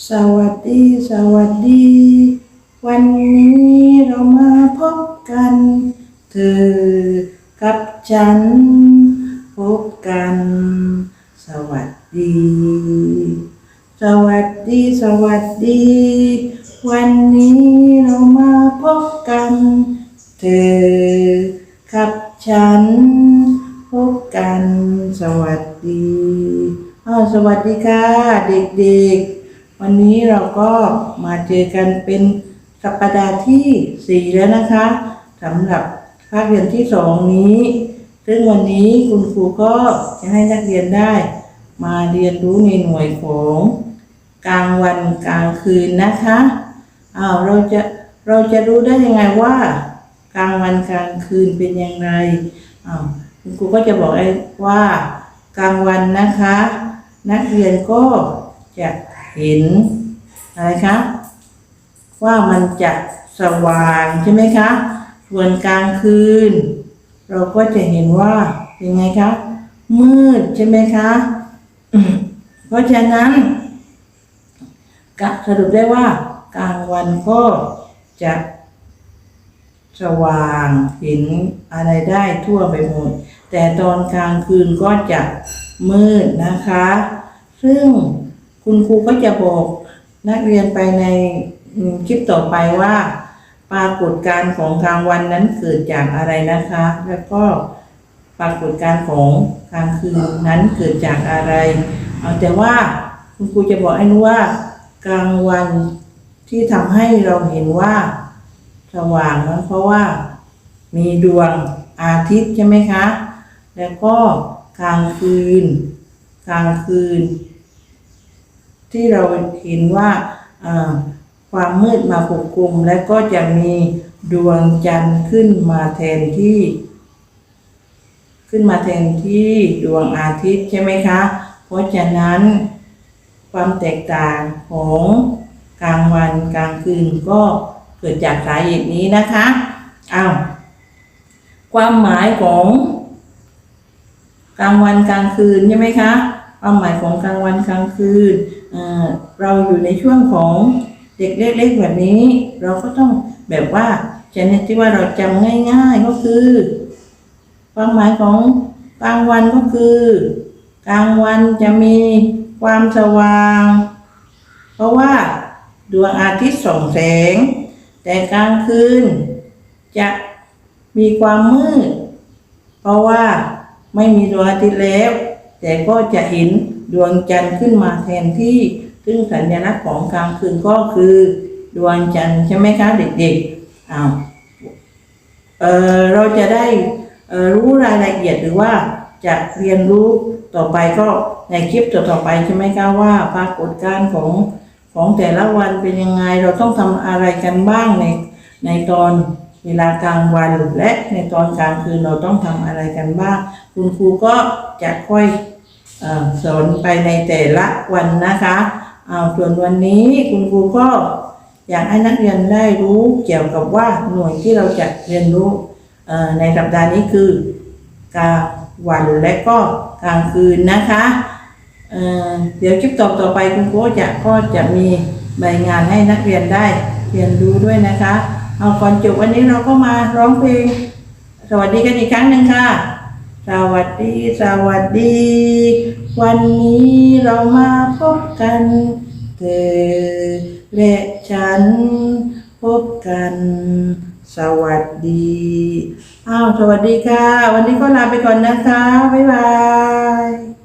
สวัสดี สวัสดี วันนี้เรามาพบกัน เธอกับฉัน พบกัน สวัสดี สวัสดี สวัสดี วันนี้เรามาพบกัน เธอกับฉัน พบกัน สวัสดี อ้าวสวัสดีค่ะ เด็กๆ วันนี้เราก็มาเจอกันเป็นสัปดาห์ที่สี่แล้วนะคะสำหรับภาคเรียนที่สองนี้ ซึ่งวันนี้คุณครูก็จะให้นักเรียนได้ มาเรียนรู้ในหน่วยของกลางวันกลางคืนนะคะอ้าวเราจะเราจะรู้ได้ยังไงว่ากลางวันกลางคืนเป็นอย่างไรอ้าวคุณครูก็จะบอกไอ้ว่ากลางวันนะคะ นักเรียนก็จะ เห็นอะไรคะว่ามันจะสว่างใช่ไหมคะ ส่วนกลางคืน เราก็จะเห็นว่าเป็นไงคะ มืดใช่ไหมคะ เพราะฉะนั้นกะสรุปได้ว่ากลางวันก็จะสว่างเห็นอะไรได้ทั่วไปหมด แต่ตอนกลางคืนก็จะมืดนะคะ ซึ่ง คุณครูก็จะบอกนักเรียนไปในคลิปต่อไปว่า ปรากฏการณ์ของกลางวันนั้นเกิดจากอะไรนะคะ แล้วก็ปรากฏการณ์ของกลางคืนนั้นเกิดจากอะไร เอาแต่ว่าคุณครูจะบอกให้รู้ว่ากลางวันที่ทำให้เราเห็นว่าสว่างนั้นเพราะว่ามีดวงอาทิตย์ใช่ไหมคะ แล้วก็กลางคืน กลางคืน ที่เราเห็นว่าความมืดมาปกคลุม และก็จะมีดวงจันทร์ขึ้นมาแทนที่ ขึ้นมาแทนที่ดวงอาทิตย์ใช่ไหมคะ เพราะฉะนั้นความแตกต่างของกลางวันกลางคืนก็เกิดจากสาเหตุนี้นะคะอ้าวความหมายของกลางวันกลางคืนใช่ไหมคะ ความหมายของกลางวันกลางคืน เราอยู่ในช่วงของเด็กเล็กๆแบบนี้ เราก็ต้องแบบว่าชนิดที่ว่าเราจำง่าย ๆก็คือความหมายของกลางวันก็คือ กลางวันจะมีความสว่าง เพราะว่าดวงอาทิตย์ส่องแสง แต่กลางคืนจะมีความมืด เพราะว่าไม่มีดวงอาทิตย์แล้ว แต่ก็จะเห็น ดวงจันทร์ขึ้นมาแทนที่ ซึ่งสัญลักษณ์ของกลางคืนก็คือ ดวงจันทร์ใช่ไหมคะเด็กๆอ้าวเออเราจะได้รู้รายละเอียดหรือว่าจะเรียนรู้ต่อไปก็ในคลิปต่อๆไปใช่ไหมคะว่าปรากฏการณ์ของของแต่ละวันเป็นยังไงเราต้องทำอะไรกันบ้างในในตอนเวลากลางวันและในตอนกลางคืนเราต้องทำอะไรกันบ้าง คุณครูก็จะค่อย สอนไปในแต่ละวันนะคะเอาส่วนวันนี้คุณครูก็อยากให้นักเรียนได้รู้เกี่ยวกับว่าหน่วยที่เราจะเรียนรู้ในสัปดาห์นี้คือกลางวันและก็กลางคืนนะคะเเดี๋ยวคลิปต่อต่อไปคุณครูจะก็จะมีใบงานให้นักเรียนได้เรียนรู้ด้วยนะคะ เอาก่อนจบวันนี้เราก็มาร้องเพลง สวัสดีกันอีกครั้งหนึ่งค่ะ สวัสดี สวัสดี วันนี้เรามาพบกัน เธอและฉัน พบกัน สวัสดี อ้าว สวัสดีค่ะ วันนี้ก็ลาไปก่อนนะคะ บ๊ายบาย